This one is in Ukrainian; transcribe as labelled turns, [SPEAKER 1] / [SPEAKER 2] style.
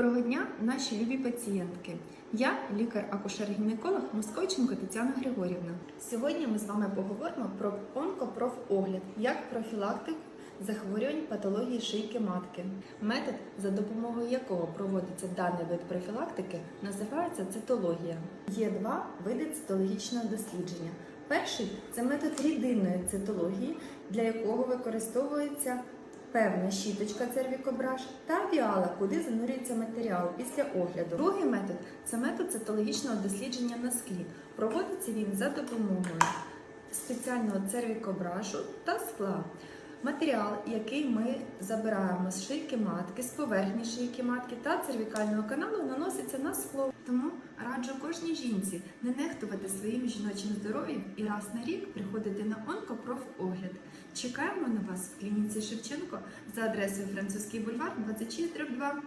[SPEAKER 1] Доброго дня, наші любі пацієнтки. Я лікар-акушер-гінеколог Московченко Тетяна Григорівна. Сьогодні ми з вами поговоримо про онкопрофогляд як профілактику захворювань патології шийки матки. Метод, за допомогою якого проводиться даний вид профілактики, називається цитологія. Є два види цитологічного дослідження. Перший це метод рідинної цитології, для якого використовується певна щіточка цервікображ та віала, куди занурюється матеріал після огляду. Другий метод це метод цитологічного дослідження на склі. Проводиться він за допомогою спеціального цервікображу та скла. Матеріал, який ми забираємо з шийки матки, з поверхні шийки матки та цервікального каналу, наноситься на скло. Тому раджу кожній жінці не нехтувати своїм жіночим здоров'ям і раз на рік приходити на онкопрофогляд. Чекаємо на вас в клініці Шевченко за адресою Французький бульвар 26 2.